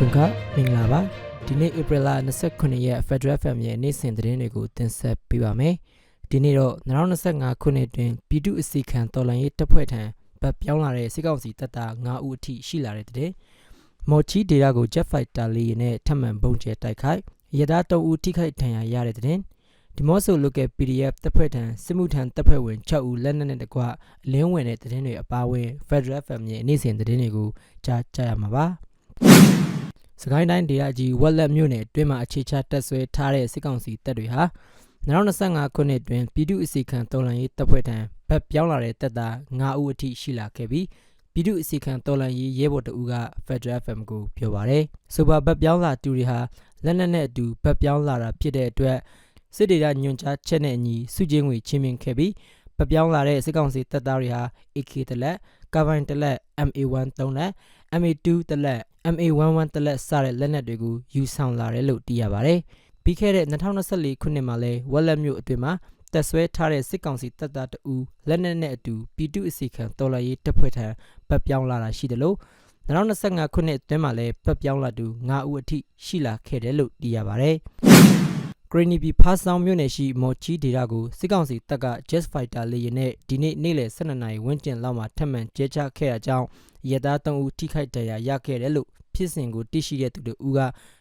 ဆုံကမင်္ဂလာပါဒီနေ့ဧပြီလ29ရက် Federal FM ရဲ့နေ့စဉ်သတင်းတွေကိုတင်ဆက်ပေးပါမယ်ဒီနေ့တော့2025ခုနှစ်တွင်ပြည်သူ့အစီခံတော်လှန်ရေးတပ်ဖွဲ့ထံဗတ်ပြောင်းလာတဲ့စစ်ကောင်စီတပ်သား9ဦးအထိရှိလာတဲ့တဲ့မော်ချီဒေတာကို Jet Fighter လေးနဲ့ထပ်မံပုံကျဲတိုက်ခိုက်ရဒါ3ဦးထိခိုက်ဒဏ်ရာရတဲ့တဲ့ဒီမော့ဆို local PDF တပ်ဖွဲ့ထံစစ်မှုထမ်းတပ်ဖွဲ့ဝင်6ဦးလက်နက်နဲ့တကွအလင်းဝင်တဲ့သတင်းတွေအပါအဝင် Federal FM ရဲ့နေ့စဉ်သတင်းတွေကိုကြားကြရမှာပါ စကိုင်းတိုင်းဒေသကြီးဝက်လက်မြို့နယ်အတွင်းမှာအခြေချတက်ဆွဲထားတဲ့စစ်ကောင်စီတပ်တွေဟာ2025ခုနှစ်တွင်ပြည်သူ့အစီခံတော်လှန်ရေးတပ်ဖွဲ့ထံဗတ်ပြောင်းလာတဲ့တပ်သား9ဦးအထိရှိလာခဲ့ပြီးပြည်သူ့အစီခံတော်လှန်ရေးရဲဘော်တအူးက Federal FM ကိုပြောပါရယ်ဆိုပါဗတ်ပြောင်းလာသူတွေဟာလက်နက်နဲ့အတူဗတ်ပြောင်းလာတာဖြစ်တဲ့အတွက်စစ်ဒေသညွန်ကြားချက်နဲ့အညီစုချင်းငွေချင်းမြင်ခဲ့ပြီးဗတ်ပြောင်းလာတဲ့စစ်ကောင်စီတပ်သားတွေဟာ AK တလက်ကာဗိုင်တလက် MA1 3လက် MA2 တလက် MA11 တလက်စတဲ့လက်နက်တွေကိုယူဆောင်လာတယ်လို့သိရပါတယ်။ပြီးခဲ့တဲ့2024ခုနှစ်မှာလဲဝက်လက်မြို့အတွင်းမှာတက်ဆွဲထားတဲ့စစ်ကောင်စီတပ်သားတအူလက်နက်နဲ့အတူပြည်သူ့အစီခံတော်လှန်ရေးတပ်ဖွဲ့ထံပတ်ပြောင်းလာတာရှိတယ်လို့2025ခုနှစ်အတွင်းမှာလဲပတ်ပြောင်းလာသူ9ဦးအထိရှိလာခဲ့တယ်လို့သိရပါတယ်။ဂရနီဘီဖားဆောင်မြို့နယ်ရှိမော်ချီဒေတာကိုစစ်ကောင်စီတပ်က Jet Fighter လေယာဉ်နဲ့ဒီနေ့နေ့လယ်12နာရီဝန်းကျင်လောက်မှာထပ်မံကျဲချခဲ့တာကြောင့်ရဲသား3ဦးထိခိုက်ဒဏ်ရာရခဲ့တယ်လို့ ဖြစ်စဉ်ကိုသိရှိတဲ့သူတို့က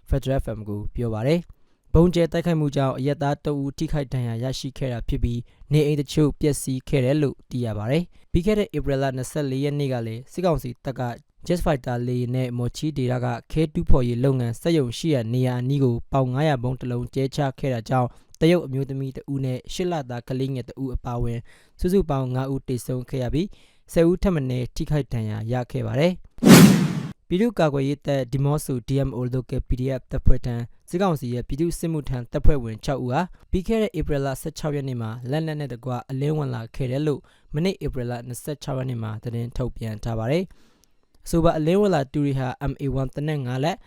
Federal FM ကိုပြောပါတယ်။ဘုံကျဲတိုက်ခိုက်မှုကြောင့်ရဲသား3ဦးထိခိုက်ဒဏ်ရာရရှိခဲ့တာဖြစ်ပြီးနေအိမ်တချို့ပျက်စီးခဲ့တယ်လို့သိရပါတယ်။ပြီးခဲ့တဲ့ April 24ရက်နေ့ကလည်းစစ်ကောင်စီတပ်က Jet Fighter လေယာဉ်နဲ့မော်ချီဒေတာက K2 ဖော်ရေးလုပ်ငန်းစက်ရုံရှိရာနေရာအနီးကိုပေါင်900ဘုံတစ်လုံးကျဲချခဲ့တာကြောင့်တရုတ်အမျိုးသမီးတဦးနဲ့ရှစ်လသားကလေးငယ်တဦးအပါအဝင်စုစုပေါင်း9ဦးတိတ်ဆုံးခဲ့ရပြီး10ဦးထပ်မံထိခိုက်ဒဏ်ရာရခဲ့ပါတယ်။ ပြည်သူ့ကာကွယ်ရေးတပ်ဒီမော့ဆူ DMO local PDF တပ်ဖွဲ့ထံစစ်ကောင်စီရဲ့ပြည်သူ့စစ်မှုထမ်းတပ်ဖွဲ့ဝင်6ဦးဟာပြီးခဲ့တဲ့ April 16ရက်နေ့မှာလက်နက်နဲ့တကွအလင်းဝင်လာခဲ့တယ်လို့မနေ့ April 26ရက်နေ့မှာသတင်းထုတ်ပြန်ထားပါတယ်။အဆိုပါအလင်းဝင်လာတူရီဟာ MA1 တနက်5လက်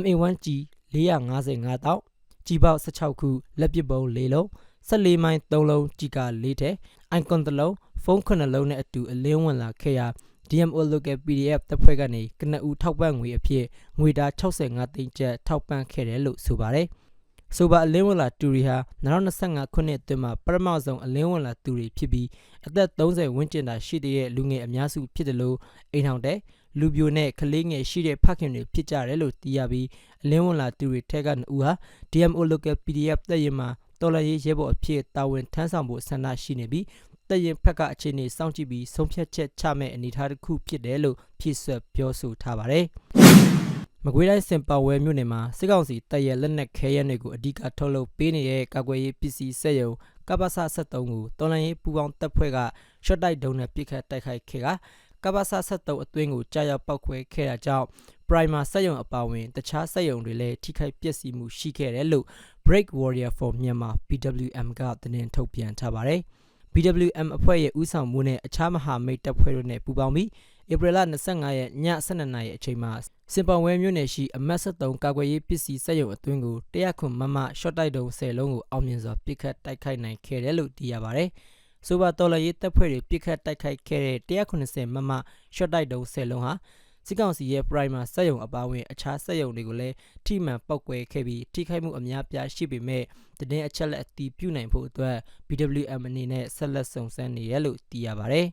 MA1G 455တောက်ကြီးပေါက်16ခုလက်ပစ်ပုံ၄လုံး14မိုင်3လုံးကြီးကာ4ထဲအိုင်ကွန်တလုံးဖုန်း9လုံးနဲ့အတူအလင်းဝင်လာခဲ့ရာ DMO local PDF တပ်ဖွဲ့ကနေကနအူထောက်ပံ့ငွေအဖြစ်ငွေသား65သိန်းကျပ်ထောက်ပံ့ခဲ့တယ်လို့ဆိုပါတယ်။ဆိုပါအလင်းဝင်လာတူရီဟာ2025ခုနှစ်အတွင်းမှာပထမဆုံးအလင်းဝင်လာသူတွေဖြစ်ပြီးအသက်30ဝန်းကျင်သာရှိတဲ့လူငယ်အများစုဖြစ်တယ်လို့အိမ်ထောင်တဲ့လူပြိုနဲ့ကလေးငယ်ရှိတဲ့ဖခင်တွေဖြစ်ကြတယ်လို့သိရပြီးအလင်းဝင်လာသူတွေထက်က2ဦးဟာ DMO local PDF တပ်ရင်မှာတော်လရေးရဲဘော်အဖြစ်တာဝန်ထမ်းဆောင်ဖို့ဆန္ဒရှိနေပြီး တရင်ဖက်ကအခြေအနေစောင့်ကြည့်ပြီးဆုံးဖြတ်ချက်ချမဲ့အနေအထားတစ်ခုဖြစ်တယ်လို့ဖြည့်ဆွတ်ပြောဆိုထားပါတယ်။မကွေးတိုင်းစင်ပါဝဲမြို့နယ်မှာစစ်ကောင်စီတပ်ရဲ့လက်နက်ခဲယမ်းတွေကိုအဓိကထုတ်လုပ်ပေးနေတဲ့ကာကွယ်ရေးပစ္စည်းစက်ရုံကပ္ပစ73ကိုတော်လန်ရေးပူပေါင်းတပ်ဖွဲ့ကရှော့တိုက်ဒုံးနဲ့ပစ်ခတ်တိုက်ခိုက်ခဲ့ကကပ္ပစ73အတွင်းကိုကြာရောက်ပောက်ခွဲခဲ့တာကြောင့် Primer စက်ရုံအပါအဝင်တခြားစက်ရုံတွေလည်းထိခိုက်ပျက်စီးမှုရှိခဲ့တယ်လို့ Break Warrior for Myanmar BWM ကသတင်းထုတ်ပြန်ထားပါတယ်။ BWM အဖွဲ့ရဲ့ဦးဆောင်မှုနဲ့အခြားမဟာမိတ်တပ်ဖွဲ့တို့နဲ့ပူးပေါင်းပြီးဧပြီလ25ရက်ည12နာရီအချိန်မှာစင်ပောင်ဝဲမြို့နယ်ရှိအမတ်73ကာကွယ်ရေးပစ္စည်းစက်ရုံအတွင်းကို100ခွန်မမရှော့တိုက်တုံး10လုံးကိုအောင်မြင်စွာပစ်ခတ်တိုက်ခိုက်နိုင်ခဲ့တယ်လို့သိရပါတယ်။ဆိုပါတော်လရေးတပ်ဖွဲ့တွေပစ်ခတ်တိုက်ခိုက်ခဲ့တဲ့190မမရှော့တိုက်တုံး10လုံးဟာ စစ်ကောင်စီရဲ့ primer စက်ရုံအပါအဝင်အခြားစက်ရုံတွေကိုလည်းထိမှန်ပောက်ကွဲခဲ့ပြီးထိခိုက်မှုအများပြားရှိပေမဲ့တည်င်းအချက်လက်အတီးပြုနိုင်ဖို့အတွက် BWM အနေနဲ့ဆက်လက်စုံစမ်းနေရလို့သိရပါတယ်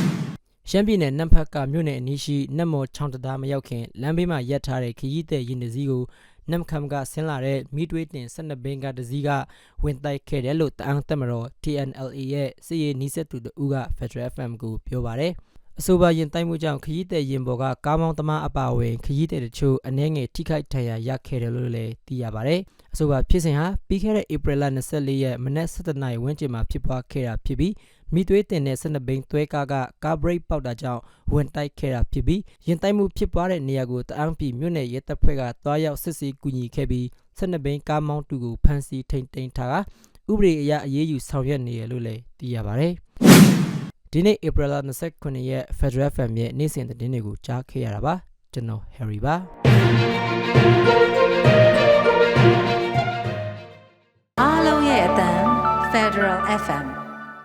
။ရှမ်းပြည်နယ်နမ်ဖတ်ကမြို့နယ်အနီးရှိနတ်မော်ချောင်းတံတားမရောက်ခင်လမ်းဘေးမှာရပ်ထားတဲ့ခရီးသည်ရင်တစည်းကိုနမ်ခမ်ကဆင်းလာတဲ့မိတွေးတင်12ဘင်းကတစည်းကဝင်တိုက်ခဲ့တယ်လို့တအန်းတက်မတော် TNLA ရဲ့စစ်ရေးနီးစပ်သူတို့က Federal FM ကိုပြောပါတယ်။ အဆိုပါရင်တိုက်မှုကြောင့်ခရီးသည်ရင်ပေါ်ကကားမောင်းသမားအပါအဝင်ခရီးသည်တချို့အနည်းငယ်ထိခိုက်ဒဏ်ရာရခဲ့တယ်လို့လည်းသိရပါတယ်။အဆိုပါဖြစ်စဉ်ဟာပြီးခဲ့တဲ့ဧပြီလ24ရက်မနက်7:00နာရီဝန်းကျင်မှာဖြစ်ပွားခဲ့တာဖြစ်ပြီးမိသွေးတင်တဲ့12ဘိန်းသွဲကားကကားဘရိတ်ပေါက်တာကြောင့်ဝင်တိုက်ခဲ့တာဖြစ်ပြီးရင်တိုက်မှုဖြစ်ပွားတဲ့နေရာကိုတအန်းပြည်မြို့နယ်ရဲတပ်ဖွဲ့ကတွားရောက်စစ်ဆေးကူညီခဲ့ပြီး12ဘိန်းကားမောင်းတူကိုဖမ်းဆီးထိန်သိမ်းထားကဥပဒေအရအရေးယူဆောင်ရွက်နေရလို့လည်းသိရပါတယ်။ ဒီနေ့ April 29ရက် Federal FM ရဲ့နေ့စဉ်သတင်းတွေကိုကြားခဲ့ရတာပါကျွန်တော် Harry ပါအားလုံးရဲ့အတန် Federal FM